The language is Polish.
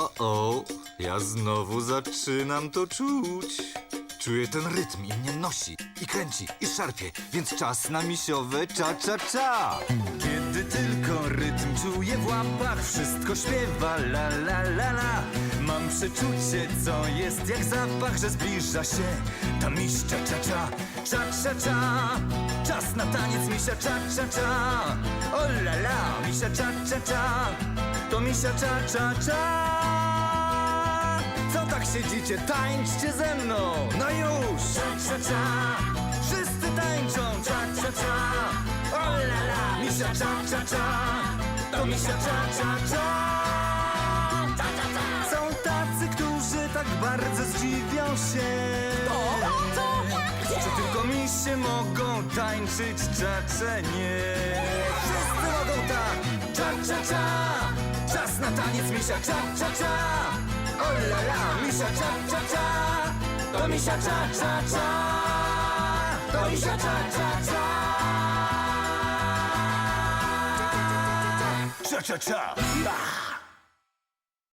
O, o, ja znowu zaczynam to czuć. Czuję ten rytm i mnie nosi, i kręci, i szarpie, więc czas na misiowe cza-cza-cza. Kiedy tylko rytm czuję w łapach, wszystko śpiewa la la la la. Mam przeczucie, co jest jak zapach, że zbliża się ta miś cza-cza-cza, cza-cza-cza. Czas na taniec misia cza-cza-cza. O la la, misia cza-cza-cza, to misia cza-cza-cza. Co tak siedzicie? Tańczcie ze mną! No już! Cza, cza, cza! Wszyscy tańczą! Cza, cza, cza! O la la! Misia cza, cza, cza! To misia cza, cza, cza! Są tacy, którzy tak bardzo zdziwią się Że tylko misie mogą tańczyć czacze nie Wszyscy mogą tak! Cza, cza, cza! Czas na taniec misia cza, cza, cza! La la! Misia cza, cza, cza! To misia cza, cza, cza! To misia cza, cza, cza! Cza, cza, cza! Bah!